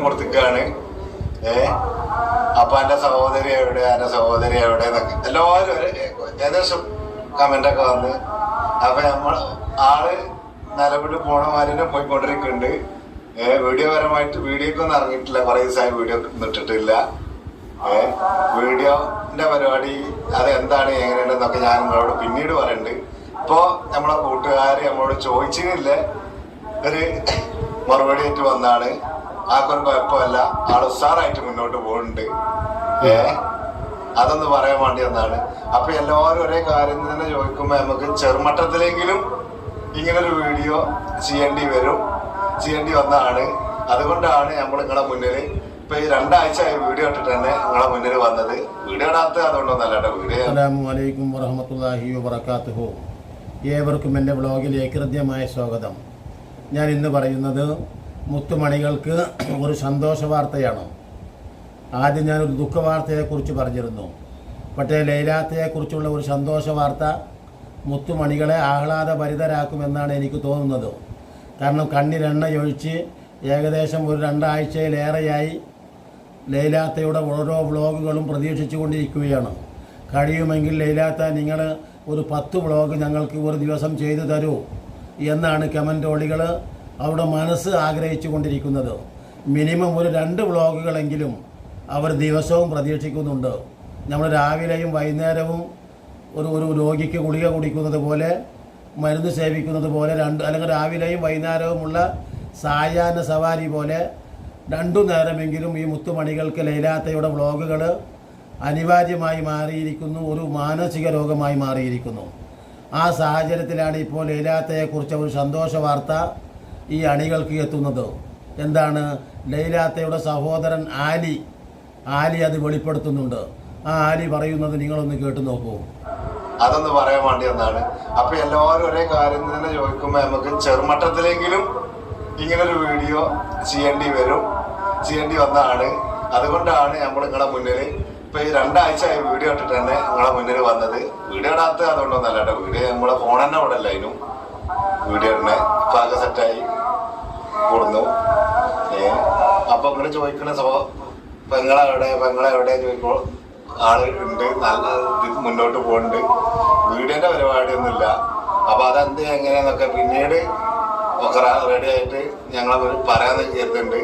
കൊടുത്തിക്കാണ്. ഏ? അപ്പൊ എന്റെ സഹോദരി എവിടെ? എന്റെ സഹോദരി എവിടെ എന്നൊക്കെ. എല്ലാവരും ഏകദേശം കമന്റ് ഒക്കെ വന്ന്. അപ്പൊ നമ്മൾ ആൾ നിലവിൽ പോണ മാതിരി പോയിക്കൊണ്ടിരിക്കുന്നുണ്ട്. വീഡിയോ പരമായിട്ട് വീഡിയോക്ക് ഒന്നും ഇറങ്ങിയിട്ടില്ല. കുറെ ദിവസമായി വീഡിയോ ഇട്ടിട്ടില്ല വീഡിയോന്റെ പരിപാടി അത് എന്താണ് എങ്ങനെയുണ്ടെന്നൊക്കെ ഞാൻ നിങ്ങളോട് പിന്നീട് പറയുന്നുണ്ട് ഇപ്പോ നമ്മളെ കൂട്ടുകാർ നമ്മളോട് ചോദിച്ചില്ലേ ഒരു മറുപടി ആയിട്ട് വന്നാണ്. ആർക്കൊരു കുഴപ്പമല്ല. ആൾ ഉഷാറായിട്ട് മുന്നോട്ട് പോകുന്നുണ്ട്. ഏ? അതൊന്ന് പറയാൻ വേണ്ടി വന്നാണ് അപ്പൊ എല്ലാവരും ഒരേ കാര്യം തന്നെ ചോദിക്കുമ്പോ നമുക്ക് ചെറുമട്ടത്തിലെങ്കിലും ഇങ്ങനൊരു വീഡിയോ ചെയ്യേണ്ടി വരും. ചെയ്യേണ്ടി വന്നതാണ്. അതുകൊണ്ടാണ് നമ്മൾ നിങ്ങളെ മുന്നിൽ ഇപ്പൊ ഈ രണ്ടാഴ്ച വീഡിയോ ഇട്ടിട്ട് തന്നെ നിങ്ങളെ മുന്നിൽ വന്നത്. വീഡിയോ ഇടാത്ത അതുകൊണ്ടൊന്നല്ല വീഡിയോ അസ്സലാമു അലൈക്കും വറഹമത്തല്ലാഹി ഏവർക്കും എന്റെ വ്ളോഗിലേക്ക് ഹൃദ്യമായ സ്വാഗതം. ഞാൻ ഇന്ന് പറയുന്നത് മുത്തുമണികൾക്ക് ഒരു സന്തോഷ വാർത്തയാണ് ആദ്യം ഞാനൊരു ദുഃഖവാർത്തയെക്കുറിച്ച് പറഞ്ഞിരുന്നു. പക്ഷേ ലൈലാത്തയെക്കുറിച്ചുള്ള ഒരു സന്തോഷ വാർത്ത മുത്തുമണികളെ ആഹ്ലാദഭരിതരാക്കുമെന്നാണ് എനിക്ക് തോന്നുന്നത്. കാരണം കണ്ണിലെണ്ണയൊഴിച്ച് ഏകദേശം ഒരു രണ്ടാഴ്ചയിലേറെയായി ലൈലാത്തയുടെ ഓരോ വ്ളോഗുകളും പ്രതീക്ഷിച്ചു കൊണ്ടിരിക്കുകയാണ് കഴിയുമെങ്കിൽ ലൈലാത്ത നിങ്ങൾ ഒരു പത്ത് വ്ളോഗ് ഞങ്ങൾക്ക് ഒരു ദിവസം ചെയ്തു തരൂ എന്നാണ് കമന്റോളികൾ അവരുടെ മനസ്സ് ആഗ്രഹിച്ചു കൊണ്ടിരിക്കുന്നത് മിനിമം ഒരു രണ്ട് വ്ളോഗുകളെങ്കിലും അവർ ദിവസവും പ്രതീക്ഷിക്കുന്നുണ്ട്. നമ്മൾ രാവിലെയും വൈകുന്നേരവും ഒരു ഒരു രോഗിക്ക് ഗുളിക കുടിക്കുന്നത് പോലെ മരുന്ന് സേവിക്കുന്നത് പോലെ രണ്ട് അല്ലെങ്കിൽ രാവിലെയും വൈകുന്നേരവുമുള്ള സായാഹ്ന സവാരി പോലെ രണ്ടു നേരമെങ്കിലും ഈ മുത്തുമണികൾക്ക് ലൈലാത്തയുടെ വ്ളോഗുകൾ അനിവാര്യമായി മാറിയിരിക്കുന്നു ഒരു മാനസിക രോഗമായി മാറിയിരിക്കുന്നു. ആ സാഹചര്യത്തിലാണ് ഇപ്പോൾ ലൈലാത്തയെക്കുറിച്ച് ഒരു സന്തോഷ വാർത്ത ഈ അണികൾക്ക് എത്തുന്നത്. എന്താണ്? ലൈലാത്തയുടെ സഹോദരൻ ആലി ആലി അത് വെളിപ്പെടുത്തുന്നുണ്ട്. ആ ആലി പറയുന്നത് നിങ്ങളൊന്ന് കേട്ടു നോക്കൂ. അതൊന്ന് പറയാൻ വേണ്ടി ഒന്നാണ് അപ്പൊ എല്ലാവരും ഒരേ കാര്യം തന്നെ ചോദിക്കുമ്പോ നമുക്ക് ചെറുമട്ടത്തിലെങ്കിലും ഇങ്ങനൊരു വീഡിയോ ചെയ്യേണ്ടി വരും ചെയ്യേണ്ടി വന്നതാണ്. അതുകൊണ്ടാണ് നമ്മൾ നിങ്ങളെ മുന്നിൽ ഇപ്പൊ ഈ രണ്ടാഴ്ച വീഡിയോ ഇട്ടിട്ട് തന്നെ നിങ്ങളെ മുന്നിൽ വന്നത്. വീഡിയോ ഇടാത്ത അതുകൊണ്ടൊന്നല്ല കേട്ടോ. വീഡിയോ നമ്മളെ ഫോൺ തന്നെ ഇവിടെ അല്ലായിരുന്നു വീഡിയോ ഇടണേ. ഇപ്പൊ ആകെ സെറ്റായി കൊടുന്നു. അപ്പൊ ഇങ്ങനെ ചോദിക്കുന്ന സ്വഭാവം പെങ്ങളെവിടെ പെങ്ങളെവിടെ ചോദിക്കുമ്പോൾ ആൾ ഉണ്ട് നല്ല മുന്നോട്ട് പോകുന്നുണ്ട് വീടിന്റെ പരിപാടിയൊന്നുമില്ല. അപ്പൊ അതെന്ത് എങ്ങനെയെന്നൊക്കെ പിന്നീട് ഒക്കെ റെഡി ആയിട്ട് ഞങ്ങൾ പറയാൻ കരുതുന്നുണ്ട്.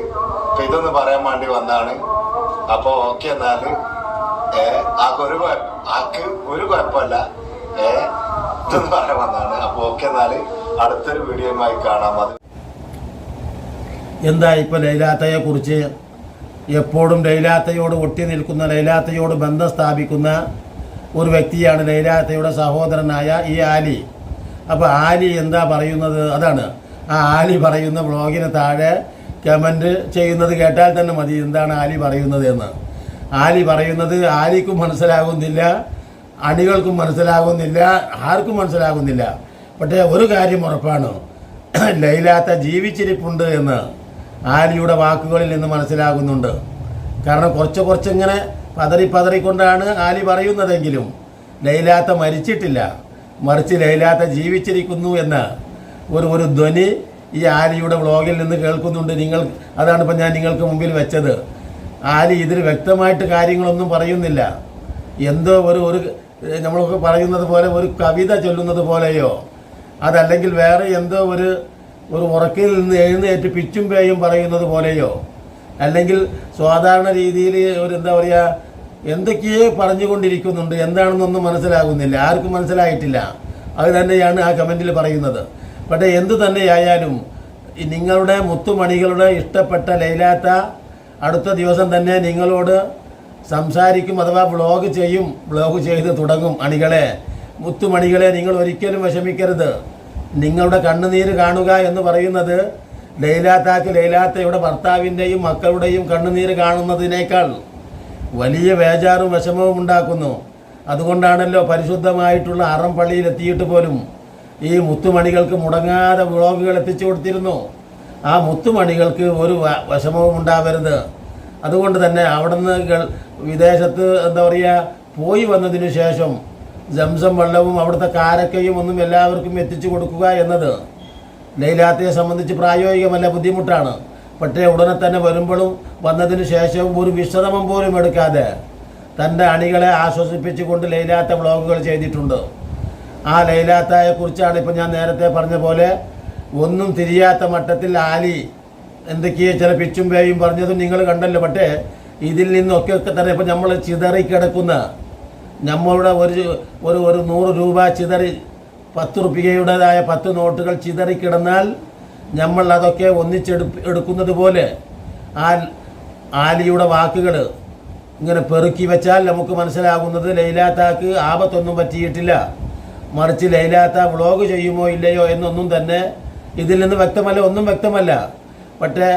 അപ്പൊ ഇതൊന്ന് പറയാൻ വേണ്ടി വന്നാണ് അപ്പൊ ഓക്കെ എന്നാൽ ഏ ആക്ക് ഒരു ആക്ക് ഒരു കുഴപ്പമില്ല. ഏ ഇതൊന്ന് പറയാൻ വന്നാണ് അപ്പൊ ഓക്കെ എന്നാൽ അടുത്തൊരു വീഡിയോയുമായി കാണാം. അത് എന്താ ഇപ്പോൾ ലൈലാത്തയെക്കുറിച്ച്? എപ്പോഴും ലൈലാത്തയോട് ഒട്ടി നിൽക്കുന്ന ലൈലാത്തയോട് ബന്ധം സ്ഥാപിക്കുന്ന ഒരു വ്യക്തിയാണ് ലൈലാത്തയുടെ സഹോദരനായ ഈ ആലി. അപ്പോൾ ആലി എന്താ പറയുന്നത്? അതാണ്. ആ ആലി പറയുന്ന ബ്ലോഗിന് താഴെ കമന്റ് ചെയ്യുന്നത് കേട്ടാൽ തന്നെ മതി എന്താണ് ആലി പറയുന്നത് എന്ന്. ആലി പറയുന്നത് ആലിക്കും മനസ്സിലാകുന്നില്ല അണികൾക്കും മനസ്സിലാകുന്നില്ല ആർക്കും മനസ്സിലാകുന്നില്ല. പക്ഷേ ഒരു കാര്യം ഉറപ്പാണ്. ലൈലാത്ത ജീവിച്ചിരിപ്പുണ്ട് എന്ന്. ആലിയുടെ വാക്കുകളിൽ നിന്ന് മനസ്സിലാകുന്നുണ്ട്. കാരണം കുറച്ച് കുറച്ചിങ്ങനെ പതറി പതറിക്കൊണ്ടാണ് ആലി പറയുന്നതെങ്കിലും ലൈലാത്ത മരിച്ചിട്ടില്ല. മറിച്ച് ലൈലാത്ത ജീവിച്ചിരിക്കുന്നു എന്ന് ഒരു ഒരു ധ്വനി ഈ ആലിയുടെ വ്ളോഗിൽ നിന്ന് കേൾക്കുന്നുണ്ട്. നിങ്ങൾ അതാണ് ഇപ്പം ഞാൻ നിങ്ങൾക്ക് മുമ്പിൽ വെച്ചത്. ആലി ഇതിൽ വ്യക്തമായിട്ട് കാര്യങ്ങളൊന്നും പറയുന്നില്ല. എന്തോ ഒരു ഒരു നമ്മളൊക്കെ പറയുന്നത് പോലെ ഒരു കവിത ചൊല്ലുന്നത് പോലെയോ അതല്ലെങ്കിൽ വേറെ എന്തോ ഒരു ഒരു ഉറക്കിൽ നിന്ന് എഴുന്നേറ്റ് പിച്ചും പേയും പറയുന്നത് പോലെയോ? അല്ലെങ്കിൽ സാധാരണ രീതിയിൽ ഒരു എന്താ പറയുക എന്തൊക്കെയോ പറഞ്ഞുകൊണ്ടിരിക്കുന്നുണ്ട് എന്താണെന്നൊന്നും മനസ്സിലാകുന്നില്ല ആർക്കും മനസ്സിലായിട്ടില്ല. അത് തന്നെയാണ് ആ കമന്റിൽ പറയുന്നത്. പക്ഷേ എന്തു തന്നെയായാലും നിങ്ങളുടെ മുത്തുമണികളുടെ ഇഷ്ടപ്പെട്ട ലൈലാത്ത അടുത്ത ദിവസം തന്നെ നിങ്ങളോട് സംസാരിക്കും അഥവാ ബ്ലോഗ് ചെയ്യും ബ്ലോഗ് ചെയ്ത് തുടങ്ങും അണികളെ. മുത്തുമണികളെ നിങ്ങൾ ഒരിക്കലും വിഷമിക്കരുത്. നിങ്ങളുടെ കണ്ണുനീര് കാണുക എന്ന് പറയുന്നത് ലൈലാത്താക്ക് ലൈലാത്തയുടെ ഭർത്താവിന്റെയും മക്കളുടെയും കണ്ണുനീര് കാണുന്നതിനേക്കാൾ വലിയ വേജാറും വിഷമവും ഉണ്ടാക്കുന്നു. അതുകൊണ്ടാണല്ലോ പരിശുദ്ധമായിട്ടുള്ള അറം പള്ളിയിൽ എത്തിയിട്ട് പോലും ഈ മുത്തുമണികൾക്ക് മുടങ്ങാതെ വ്ളോഗുകൾ എത്തിച്ചു കൊടുത്തിരുന്നു. ആ മുത്തുമണികൾക്ക് ഒരു വിഷമവും ഉണ്ടാവരുത്. അതുകൊണ്ട് തന്നെ അവിടുന്ന് വിദേശത്ത് എന്താ പറയുക പോയി വന്നതിനു ശേഷം ജംസം വെള്ളവും അവിടുത്തെ കാരക്കയും ഒന്നും എല്ലാവർക്കും എത്തിച്ചു കൊടുക്കുക എന്നത് ലൈലാത്തയെ സംബന്ധിച്ച് പ്രായോഗികമല്ല ബുദ്ധിമുട്ടാണ്. പക്ഷേ ഉടനെ തന്നെ വരുമ്പോഴും വന്നതിന് ശേഷവും ഒരു വിശ്രമം പോലും എടുക്കാതെ തന്റെ അണികളെ ആശ്വസിപ്പിച്ചുകൊണ്ട് ലൈലാത്ത വ്ളോഗുകൾ ചെയ്തിട്ടുണ്ട്. ആ ലൈലാത്തയെ കുറിച്ചാണ് ഇപ്പം ഞാൻ നേരത്തെ പറഞ്ഞ പോലെ ഒന്നും തിരിയാത്ത മട്ടത്തിൽ ആലി എന്തൊക്കെയോ ചില പിച്ചും പേയും പറഞ്ഞതും നിങ്ങൾ കണ്ടല്ലോ. പക്ഷേ ഇതിൽ നിന്നൊക്കെ തന്നെ ഇപ്പം നമ്മൾ ചിതറിക്കിടക്കുന്ന നമ്മളുടെ ഒരു ഒരു ഒരു നൂറ് രൂപ ചിതറി പത്ത് റുപ്യയുടേതായ പത്ത് നോട്ടുകൾ ചിതറിക്കിടന്നാൽ നമ്മൾ അതൊക്കെ ഒന്നിച്ചെടു എടുക്കുന്നത് പോലെ ആ ആലിയുടെ വാക്കുകൾ ഇങ്ങനെ പെറുക്കി വെച്ചാൽ നമുക്ക് മനസ്സിലാകുന്നത് ലൈലാത്താക്ക് ആപത്തൊന്നും പറ്റിയിട്ടില്ല. മറിച്ച് ലൈലാത്ത വ്ളോഗ് ചെയ്യുമോ ഇല്ലയോ എന്നൊന്നും തന്നെ ഇതിൽ നിന്ന് വ്യക്തമല്ല ഒന്നും വ്യക്തമല്ല. പക്ഷേ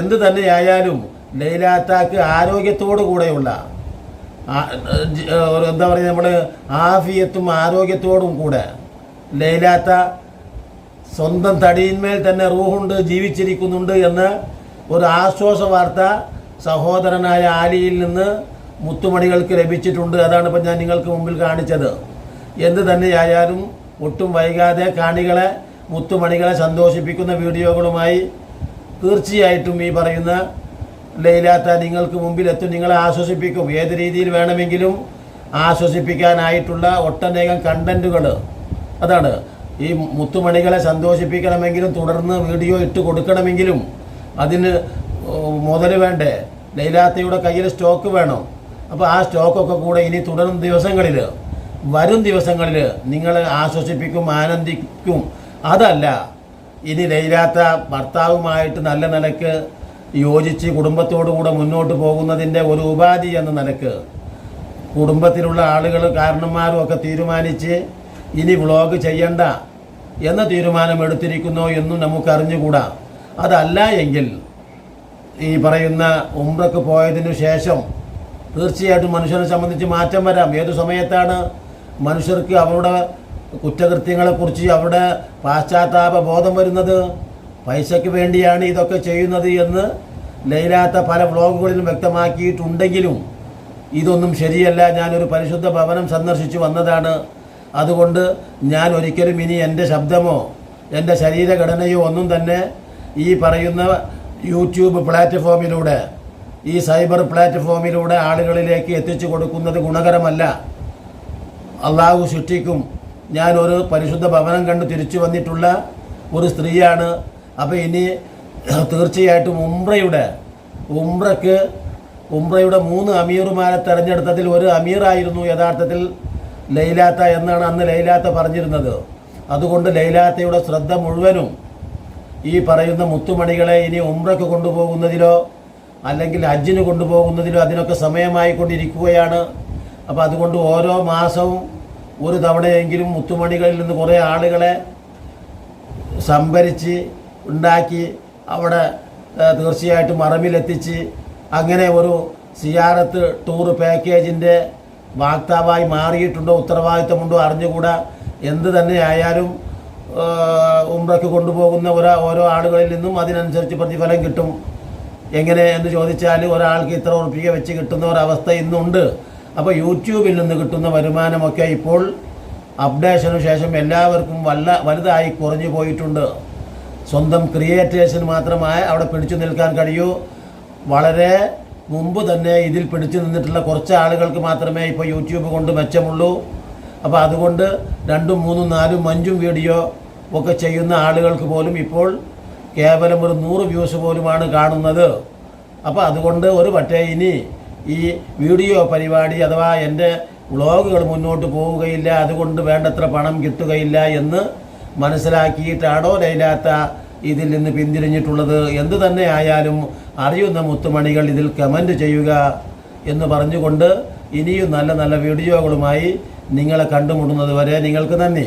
എന്ത് തന്നെയായാലും ലൈലാത്താക്ക് ആരോഗ്യത്തോടു കൂടെയുള്ള എന്താ പറയുക നമ്മുടെ ആഫിയത്തും ആരോഗ്യത്തോടും കൂടെ ലൈലാത്ത സ്വന്തം തടിയിന്മേൽ തന്നെ റൂഹുണ്ട് ജീവിച്ചിരിക്കുന്നുണ്ട് എന്ന് ഒരു ആശ്വാസ വാർത്ത സഹോദരനായ ആലിയിൽ നിന്ന് മുത്തുമണികൾക്ക് ലഭിച്ചിട്ടുണ്ട്. അതാണ് ഇപ്പം ഞാൻ നിങ്ങൾക്ക് മുമ്പിൽ കാണിച്ചത്. എന്ത് തന്നെയായാലും ഒട്ടും വൈകാതെ കാണികളെ മുത്തുമണികളെ സന്തോഷിപ്പിക്കുന്ന വീഡിയോകളുമായി തീർച്ചയായിട്ടും ഈ പറയുന്ന ലൈലാത്ത നിങ്ങൾക്ക് മുമ്പിലെത്തും നിങ്ങളെ ആശ്വസിപ്പിക്കും. ഏത് രീതിയിൽ വേണമെങ്കിലും ആശ്വസിപ്പിക്കാനായിട്ടുള്ള ഒട്ടനേകം കണ്ടന്റുകൾ അതാണ്. ഈ മുത്തുമണികളെ സന്തോഷിപ്പിക്കണമെങ്കിലും തുടർന്ന് വീഡിയോ ഇട്ട് കൊടുക്കണമെങ്കിലും അതിന് മുതൽ വേണ്ടേ? ലൈലാത്തയുടെ കയ്യിൽ സ്റ്റോക്ക് വേണം. അപ്പോൾ ആ സ്റ്റോക്കൊക്കെ കൂടെ ഇനി തുടരും ദിവസങ്ങളിൽ വരും ദിവസങ്ങളിൽ നിങ്ങളെ ആശ്വസിപ്പിക്കും ആനന്ദിക്കും. അതല്ല ഇനി ലൈലാത്ത ഭർത്താവുമായിട്ട് നല്ല നിലയ്ക്ക് യോജിച്ച് കുടുംബത്തോടുകൂടെ മുന്നോട്ട് പോകുന്നതിന്റെ ഒരു ഉപാധി എന്ന നിലയ്ക്ക് കുടുംബത്തിലുള്ള ആളുകൾ കാരണന്മാരും ഒക്കെ തീരുമാനിച്ച് ഇനി വ്ളോഗ് ചെയ്യണ്ട എന്ന തീരുമാനം എടുത്തിരിക്കുന്നോ എന്നും നമുക്കറിഞ്ഞുകൂടാ. അതല്ല എങ്കിൽ ഈ പറയുന്ന ഉംറക്ക് പോയതിനു ശേഷം തീർച്ചയായിട്ടും മനുഷ്യനെ സംബന്ധിച്ച് മാറ്റം വരാം. ഏതു സമയത്താണ് മനുഷ്യർക്ക് അവരുടെ കുറ്റകൃത്യങ്ങളെക്കുറിച്ച് അവരുടെ പാശ്ചാത്താപ ബോധം വരുന്നത്? പൈസയ്ക്ക് വേണ്ടിയാണ് ഇതൊക്കെ ചെയ്യുന്നത് എന്ന് ലൈലാത്ത പല വ്ളോഗുകളിലും വ്യക്തമാക്കിയിട്ടുണ്ടെങ്കിലും ഇതൊന്നും ശരിയല്ല. ഞാനൊരു പരിശുദ്ധ ഭവനം സന്ദർശിച്ചു വന്നതാണ്. അതുകൊണ്ട് ഞാൻ ഒരിക്കലും ഇനി എന്റെ ശബ്ദമോ എന്റെ ശരീരഘടനയോ ഒന്നും തന്നെ ഈ പറയുന്ന യൂട്യൂബ് പ്ലാറ്റ്ഫോമിലൂടെ ഈ സൈബർ പ്ലാറ്റ്ഫോമിലൂടെ ആളുകളിലേക്ക് എത്തിച്ചു കൊടുക്കുന്നത് ഗുണകരമല്ല. അള്ളാഹു സൃഷ്ടിക്കും. ഞാനൊരു പരിശുദ്ധ ഭവനം കണ്ട് തിരിച്ചു വന്നിട്ടുള്ള ഒരു സ്ത്രീയാണ്. അപ്പോൾ ഇനി തീർച്ചയായിട്ടും ഉംറയുടെ ഉംറക്ക് ഉംറയുടെ മൂന്ന് അമീറുമാരെ തെരഞ്ഞെടുത്തതിൽ ഒരു അമീറായിരുന്നു യഥാർത്ഥത്തിൽ ലൈലാത്ത എന്നാണ് അന്ന് ലൈലാത്ത പറഞ്ഞിരുന്നത്. അതുകൊണ്ട് ലൈലാത്തയുടെ ശ്രദ്ധ മുഴുവനും ഈ പറയുന്ന മുത്തുമണികളെ ഇനി ഉംറക്ക് കൊണ്ടുപോകുന്നതിലോ അല്ലെങ്കിൽ ഹജ്ജിന് കൊണ്ടുപോകുന്നതിലോ അതിനൊക്കെ സമയമായി കൊണ്ടിരിക്കുകയാണ് അപ്പോൾ അതുകൊണ്ട് ഓരോ മാസവും ഒരു തവണയെങ്കിലും മുത്തുമണികളിൽ നിന്ന് കുറേ ആളുകളെ സംഭരിച്ച് ഉണ്ടാക്കി അവിടെ തീർച്ചയായിട്ടും മറവിലെത്തിച്ച് അങ്ങനെ ഒരു സിയാറത്ത് ടൂർ പാക്കേജിന്റെ വാക്താവായി മാറിയിട്ടുണ്ടോ ഉത്തരവാദിത്തമുണ്ടോ അറിഞ്ഞുകൂടാ. എന്ത് തന്നെ ആയാലും ഉംറയ്ക്ക് കൊണ്ടുപോകുന്ന ഓരോ ഓരോ ആളുകളിൽ നിന്നും അതിനനുസരിച്ച് പ്രതിഫലം കിട്ടും. എങ്ങനെ എന്ന് ചോദിച്ചാൽ ഒരാൾക്ക് ഇത്ര ഉറപ്പിക വെച്ച് കിട്ടുന്ന ഒരവസ്ഥ ഇന്നുണ്ട്. അപ്പോൾ യൂട്യൂബിൽ നിന്ന് കിട്ടുന്ന വരുമാനമൊക്കെ ഇപ്പോൾ അപ്ഡേഷനു ശേഷം എല്ലാവർക്കും വല്ല വലുതായി കുറഞ്ഞു പോയിട്ടുണ്ട്. സ്വന്തം ക്രിയേറ്റേഴ്സിന് മാത്രമായി അവിടെ പിടിച്ചു നിൽക്കാൻ കഴിയൂ. വളരെ മുമ്പ് തന്നെ ഇതിൽ പിടിച്ചു നിന്നിട്ടുള്ള കുറച്ച് ആളുകൾക്ക് മാത്രമേ ഇപ്പോൾ യൂട്യൂബ് കൊണ്ട് മെച്ചമുള്ളൂ. അപ്പോൾ അതുകൊണ്ട് രണ്ടും മൂന്നും നാലും അഞ്ചും വീഡിയോ ഒക്കെ ചെയ്യുന്ന ആളുകൾക്ക് പോലും ഇപ്പോൾ കേവലം ഒരു നൂറ് വ്യൂസ് പോലുമാണ് കാണുന്നത്. അപ്പോൾ അതുകൊണ്ട് ഒരു പക്ഷേ ഇനി ഈ വീഡിയോ പരിപാടി അഥവാ എന്റെ വ്ളോഗുകൾ മുന്നോട്ട് പോവുകയില്ല. അതുകൊണ്ട് വേണ്ടത്ര പണം കിട്ടുകയില്ല എന്ന് മനസ്സിലാക്കിയിട്ടാണോ ലൈലാത്ത ഇതിൽ നിന്ന് പിന്തിരിഞ്ഞിട്ടുള്ളത്? എന്ത് തന്നെ ആയാലും അറിയുന്ന മുത്തുമണികൾ ഇതിൽ കമന്റ് ചെയ്യുക എന്ന് പറഞ്ഞുകൊണ്ട് ഇനിയും നല്ല നല്ല വീഡിയോകളുമായി നിങ്ങളെ കണ്ടുമുട്ടുന്നത് വരെ നിങ്ങൾക്ക് നന്ദി.